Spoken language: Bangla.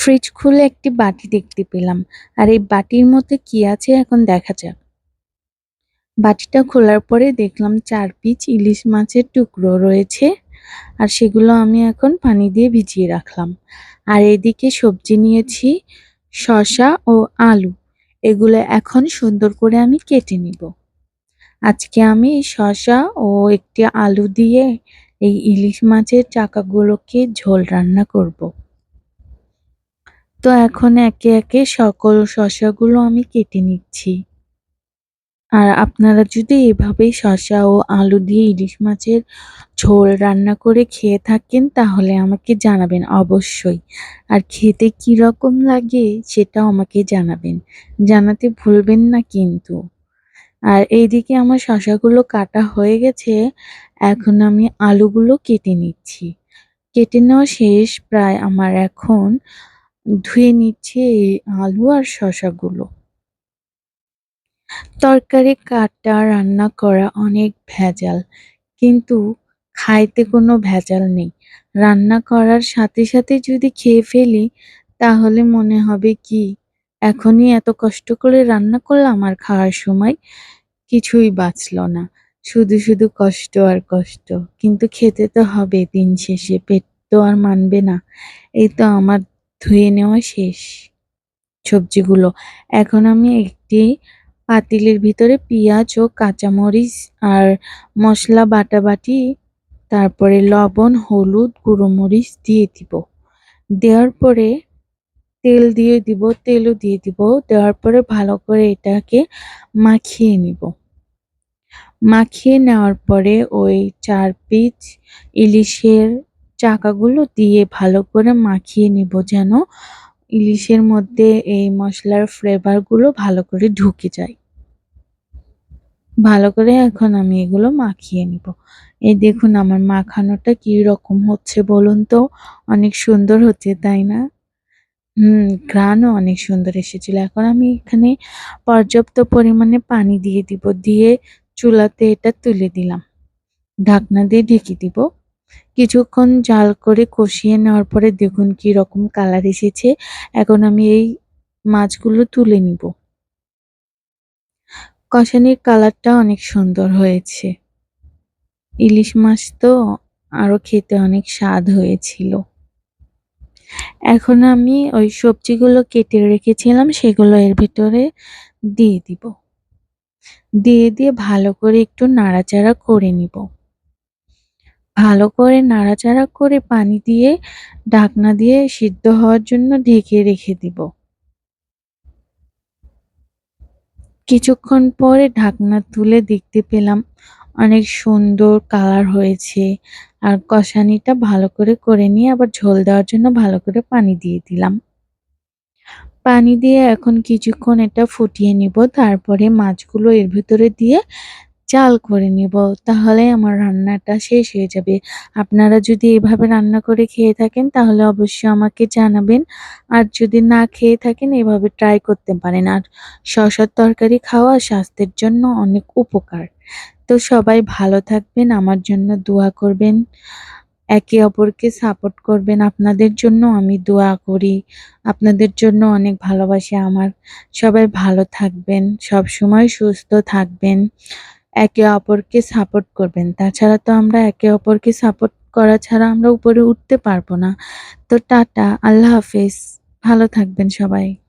ফ্রিজ খুলে একটি বাটি দেখতে পেলাম। আর এই বাটির মধ্যে কি আছে এখন দেখা যাক। বাটিটা খোলার পরে দেখলাম চার পিচ ইলিশ মাছের টুকরো রয়েছে। আর সেগুলো আমি এখন পানি দিয়ে ভিজিয়ে রাখলাম। আর এদিকে সবজি নিয়েছি, শসা ও আলু। এগুলো এখন সুন্দর করে আমি কেটে নিব। আজকে আমি শসা ও একটি আলু দিয়ে এই ইলিশ মাছের চাকাগুলোকে ঝোল রান্না করব। তো এখন একে একে সকল শসাগুলো আমি কেটে নিচ্ছি। আর আপনারা যদি এভাবেই শসা ও আলু দিয়ে ইলিশ মাছের ঝোল রান্না করে খেয়ে থাকেন, তাহলে আমাকে জানাবেন অবশ্যই। আর খেতে কীরকম লাগে সেটাও আমাকে জানাবেন। জানাতে ভুলবেন না কিন্তু। আর এইদিকে আমার শসাগুলো কাটা হয়ে গেছে, এখন আমি আলুগুলো কেটে নিচ্ছি। কেটে নেওয়া শেষ, প্রায় আমার এখন ধুয়ে নিচ্ছে আলু আর শসাগুলো তরকারি, কাটা রান্না করা অনেক ভেজাল, কিন্তু খাইতে কোনো ভেজাল নেই। রান্না করার সাথে সাথে যদি খেয়ে ফেলি, তাহলে মনে হবে কি, এখনই এত কষ্ট করে রান্না করলাম আর খাওয়ার সময় কিছুই বাঁচল না। শুধু শুধু কষ্ট আর কষ্ট, কিন্তু খেতে তো হবে দিন শেষে, পেট তো আর মানবে না। এই তো আমার ধুয়ে নেওয়া শেষ। সবজিগুলো। এখন আমি একটি পাতিলের ভিতরে পেঁয়াজ ও কাঁচামরিচ আর মশলা বাটাবাটি, তারপরে লবণ, হলুদ, গুঁড়ো মরিচ দিয়ে দিব। দেওয়ার পরে তেল দিয়ে দিব, তেলও দিয়ে দিব। দেওয়ার পরে ভালো করে এটাকে মাখিয়ে নিব। মাখিয়ে নেওয়ার পরে ওই চার পিচ ইলিশের চাকাগুলো দিয়ে ভালো করে মাখিয়ে নিব যেন ইলিশের মধ্যে এই মশলার ফ্লেভারগুলো ভালো করে ঢুকে যায়। ভালো করে এখন আমি এগুলো মাখিয়ে নিব। এই দেখুন আমার মাখানোটা কি রকম হচ্ছে বলুন তো? অনেক সুন্দর হচ্ছে, তাই না? হুম, ঘ্রাণও অনেক সুন্দর এসেছিল। এখন আমি এখানে পর্যাপ্ত পরিমাণে পানি দিয়ে দিব, দিয়ে চুলাতে এটা তুলে দিলাম। ঢাকনা দিয়ে ঢেকে দিব। কিছুক্ষণ জাল করে কষিয়ে নেওয়ার পরে দেখুন কি রকম কালার এসেছে। এখন আমি এই মাছগুলো তুলে নিব। কষানির কালারটা অনেক সুন্দর হয়েছে। ইলিশ মাছ তো আরও খেতে অনেক স্বাদ হয়েছিল। এখন আমি ওই সবজিগুলো কেটে রেখেছিলাম, সেগুলো এর ভিতরে দিয়ে দিব। দিয়ে দিয়ে ভালো করে একটু নাড়াচাড়া করে নিব। ভালো করে নাড়াচাড়া করে পানি দিয়ে ঢাকনা দিয়ে সিদ্ধ হওয়ার জন্য ঢেকে রেখে দিব। কিছুক্ষণ পরে ঢাকনা তুলে দেখতে পেলাম অনেক সুন্দর কালার হয়েছে আর কষানিটা ভালো করে করে নিয়ে আবার ঝোল দেওয়ার জন্য ভালো করে পানি দিয়ে দিলাম। পানি দিয়ে এখন কিছুক্ষণ এটা ফুটিয়ে নিব, তারপরে মাছগুলো এর ভিতরে দিয়ে চাল করে নিব, তাহলে আমার রান্নাটা শেষ হয়ে যাবে। আপনারা যদি এভাবে রান্না করে খেয়ে থাকেন, তাহলে অবশ্যই আমাকে জানাবেন। আর যদি না খেয়ে থাকেন, এভাবে ট্রাই করতে পারেন। আর শশার তরকারি খাওয়া স্বাস্থ্যের জন্য অনেক উপকার। তো সবাই ভালো থাকবেন, আমার জন্য দোয়া করবেন। একে অপরকে সাপোর্ট করবেন। আপনাদের জন্য আমি দোয়া করি। আপনাদের জন্য অনেক ভালোবাসি আমার। সবাই ভালো থাকবেন সব সময় সুস্থ থাকবেন। একে অপরকে সাপোর্ট করবেন। তাছাড়া তো আমরা একে অপরকে সাপোর্ট করা ছাড়া আমরা উপরে উঠতে পারব না। তো টাটা, আল্লাহ হাফেজ। ভালো থাকবেন সবাই।